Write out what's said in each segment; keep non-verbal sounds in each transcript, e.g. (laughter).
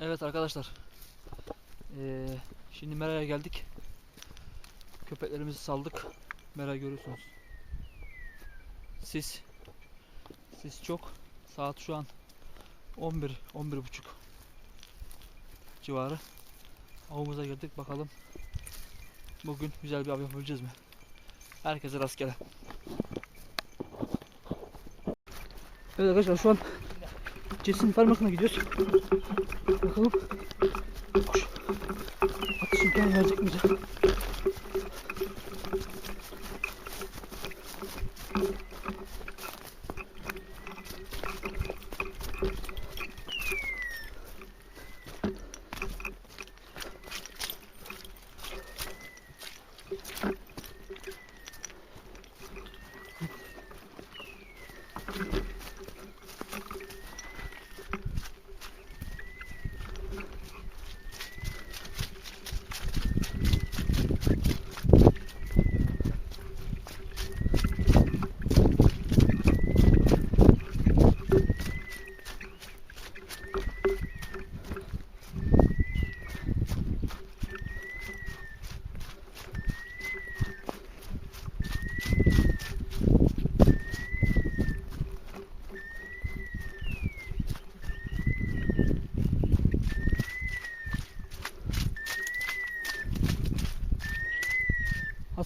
Evet arkadaşlar. Ee, şimdi Mera'ya geldik. Köpeklerimizi saldık. Mera görüyorsunuz. Sis. Sis çok. Saat şu an 11 11 buçuk civarı. Avımıza girdik bakalım. Bugün güzel bir av yapabileceğiz mi? Herkese rastgele. Evet arkadaşlar şu an Cesin parmakına gidiyoruz. Bakalım.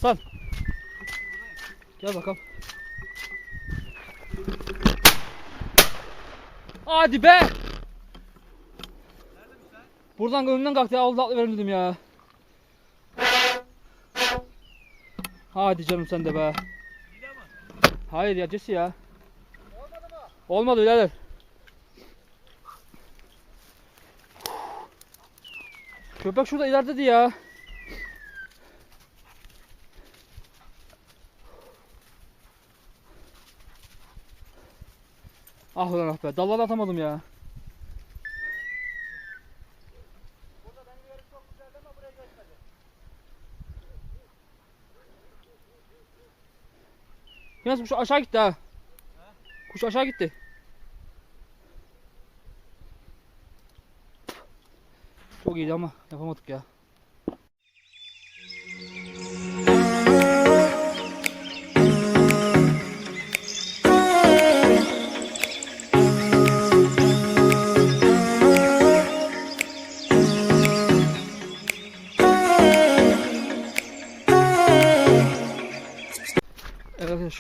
Hasan. Gel bakalım. Hadi be. Buradan önünden kalktı ya. Allah verin dedim ya. Hadi canım sen de be. Hayır ya Cesi ya. Olmadı mı? Olmadı birader. Köpek şurada ileride ya. Ah ulan ah be. Dallara atamadım ya. Yalnız kuş aşağı gitti ha. Kuş aşağı gitti. Çok iyiydi ama yapamadık ya.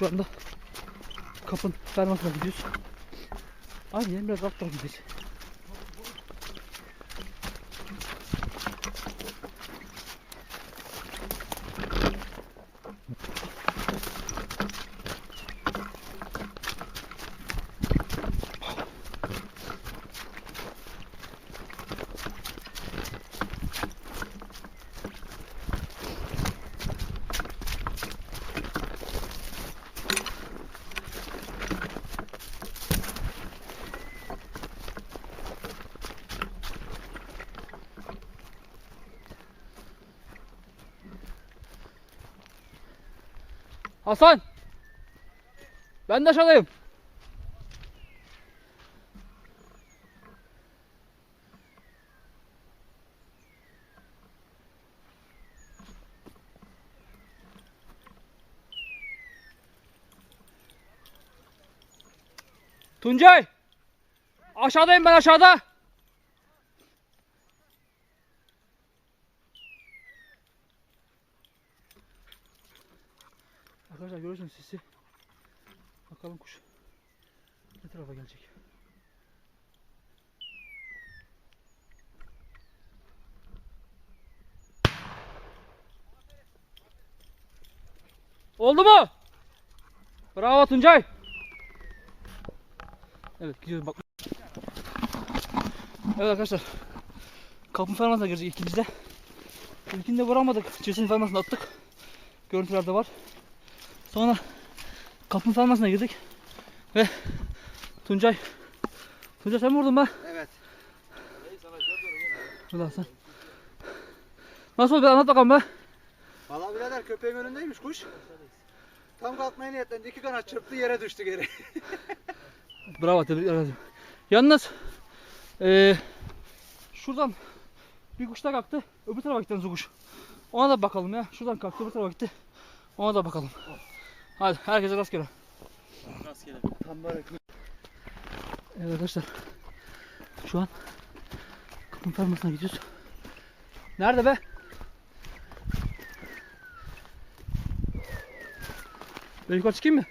Şu anda kapın fermasına gidiyoruz. Aynen biraz alt gidiyoruz. Hasan! Ben de aşağıdayım. Tuncay! Aşağıdayım ben aşağıda. Arkadaşlar görüyorsunuz sesi. Bakalım kuş ne tarafa gelecek. Oldu mu? Bravo Tuncay. Evet gidiyoruz bak. Evet arkadaşlar. Kapın fermasına girecek ikimizde. İlkinde vuramadık. Cesin fermasını attık. Görüntülerde var. Sonra kapın fermasına girdik. Ve Tuncay. Tuncay sen mi vurdun be? Evet. Ulan sen. Nasıl oldu? Bir anlat bakalım be. Valla birader köpeğin önündeymiş kuş. Tam kalkmaya niyetlendi. iki kanat çırptı yere düştü geri. (laughs) Bravo tebrikler ederim. Yalnız şu şuradan bir kuş da kalktı. Öbür tarafa gitti kuş. Ona da bakalım ya. Şuradan kalktı öbür tarafa gitti. Ona da bakalım. Hadi herkese rastgele. Rastgele. Tam böyle Evet arkadaşlar. Şu an kapın fermasına gidiyoruz. Nerede be? Ben yukarı çıkayım mı?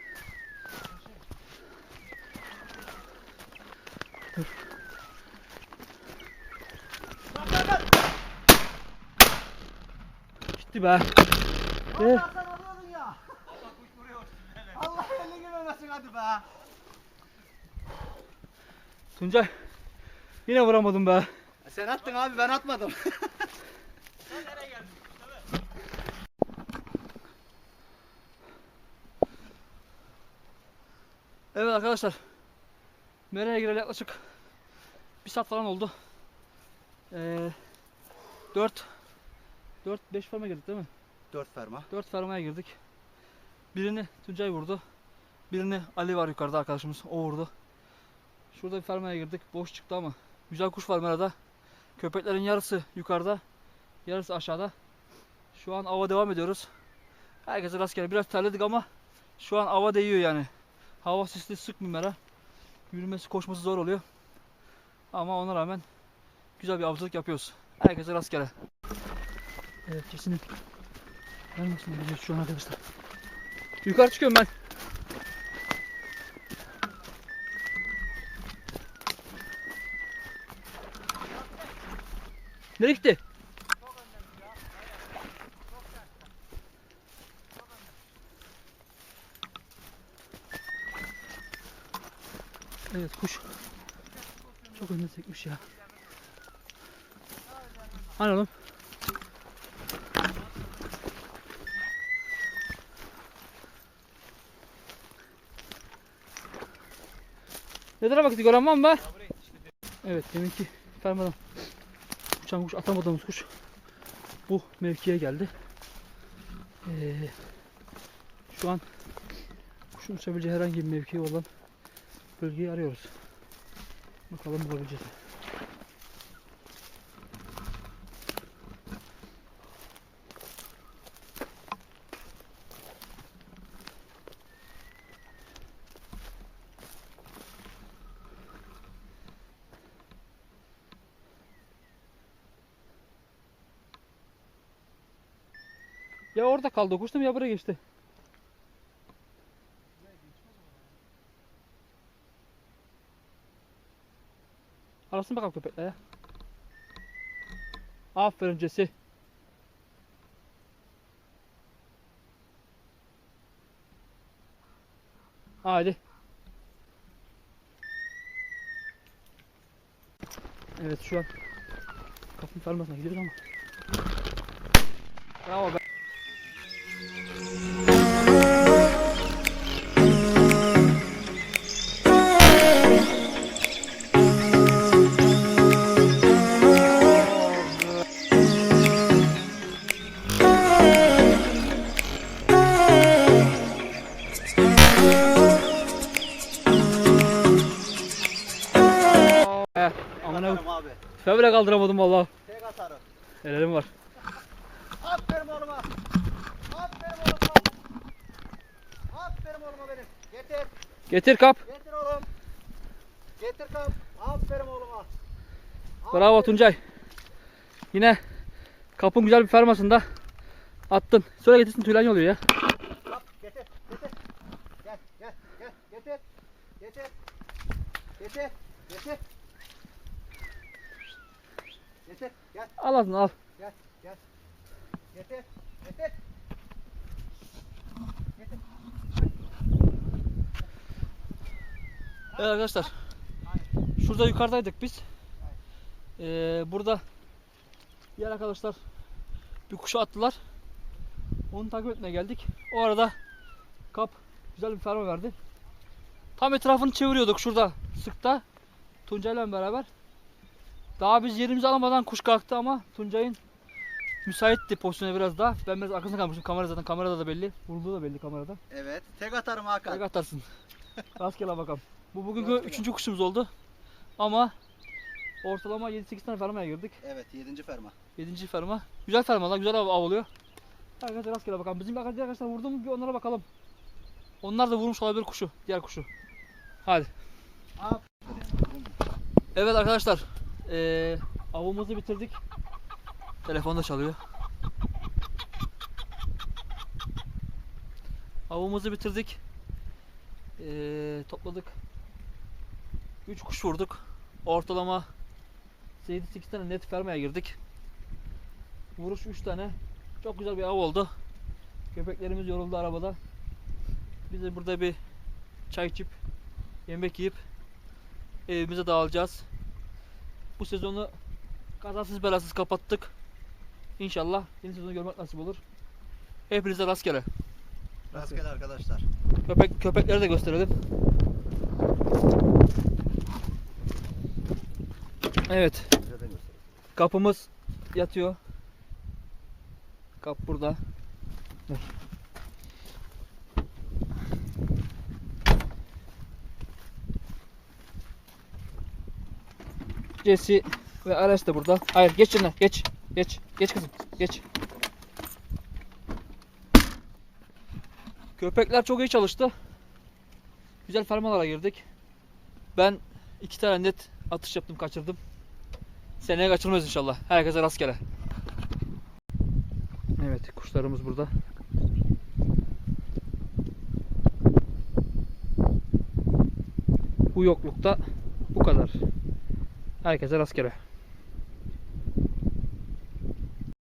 Dur. Gitti be. Eh, Allah sen alıyordun ya. Allah elini girmemesin hadi be. Tuncay. Yine vuramadım be. Sen attın abi ben atmadım. (laughs) Evet arkadaşlar. Mera'ya gireli yaklaşık bir saat falan oldu. Ee, 4 4 5 farma girdik değil mi? Dört ferma. 4 farmaya girdik. Birini Tuncay vurdu. Birini Ali var yukarıda arkadaşımız. O vurdu. Şurada bir farmaya girdik. Boş çıktı ama. Güzel kuş var Mera'da. Köpeklerin yarısı yukarıda. Yarısı aşağıda. Şu an ava devam ediyoruz. Herkese rastgele. Biraz terledik ama şu an ava değiyor yani. Hava sisli sık bir mera. Yürümesi koşması zor oluyor. Ama ona rağmen güzel bir avcılık yapıyoruz. Herkese rastgele. Evet kesin. Gelmesin gidiyoruz şu an arkadaşlar. Yukarı çıkıyorum ben. Nereye gitti? Evet kuş. Çok önde çekmiş ya. Hani oğlum? Ne tarafa gitti gören var mı be? Evet deminki fermadan uçan kuş atamadığımız kuş bu mevkiye geldi. Ee, şu an kuşun uçabileceği herhangi bir mevki olan bölgeyi arıyoruz. Bakalım bulabileceğiz. mi? Ya orada kaldı o kuş da mı ya buraya geçti? Arasın bakalım köpekle ya. Aferin Cesi. Hadi. Evet şu an kapının fermasına gidiyoruz ama. Bravo be. Ben bile kaldıramadım valla. Tek atarım. Ellerim var. Aferin oğluma. Aferin oğluma. Aferin oğluma benim. Getir. Getir kap. Getir oğlum. Getir kap. Aferin oğluma. Bravo Aferin. Tuncay. Yine kapın güzel bir fermasında attın. Sonra getirsin tüylen oluyor ya. Kap. Getir. Getir. Gel. Gel. Gel. Getir. Getir. Getir. Getir. Getir. Gel. Al ağzını al. Gel. Gel. Getir. Getir. Getir. Evet arkadaşlar. Şurada yukarıdaydık biz. Ee, burada diğer arkadaşlar bir kuşu attılar. Onu takip etmeye geldik. O arada kap güzel bir ferma verdi. Tam etrafını çeviriyorduk şurada sıkta. Tuncay'la beraber. Daha biz yerimizi alamadan kuş kalktı ama Tuncay'ın müsaitti pozisyona biraz daha. Ben biraz arkasında kalmışım. Kamera zaten kamerada da belli. Vurduğu da belli kamerada. Evet. Tek atarım Hakan. Kaç atarsın. (laughs) Rastgele bakalım. Bu bugünkü Rastgele. üçüncü kuşumuz oldu. Ama Ortalama 7-8 tane fermaya girdik. Evet 7. ferma. 7. ferma. Güzel fermalar, güzel av, av oluyor. Arkadaşlar rastgele bakalım. Bizim arkadaşlar arkadaşlar vurdu mu bir onlara bakalım. Onlar da vurmuş olabilir kuşu, diğer kuşu. Hadi. Evet arkadaşlar. Eee avımızı bitirdik. Telefon da çalıyor. Avımızı bitirdik. Eee, topladık. 3 kuş vurduk. Ortalama 7-8 tane net fermaya girdik. Vuruş 3 tane. Çok güzel bir av oldu. Köpeklerimiz yoruldu arabada. Biz de burada bir çay içip yemek yiyip evimize dağılacağız. Bu sezonu kazasız belasız kapattık. İnşallah yeni sezonu görmek nasip olur. Hepinize rastgele. Rastgele arkadaşlar. Köpek köpekleri de gösterelim. Evet, kapımız yatıyor. Kap burada. Dur. Jesse ve Ares de burada. Hayır geç yanına geç. Geç. Geç kızım. Geç. Köpekler çok iyi çalıştı. Güzel fermalara girdik. Ben iki tane net atış yaptım kaçırdım. Seneye kaçırmayız inşallah. Herkese rastgele. Evet kuşlarımız burada. Bu yoklukta bu kadar. Herkese rastgele.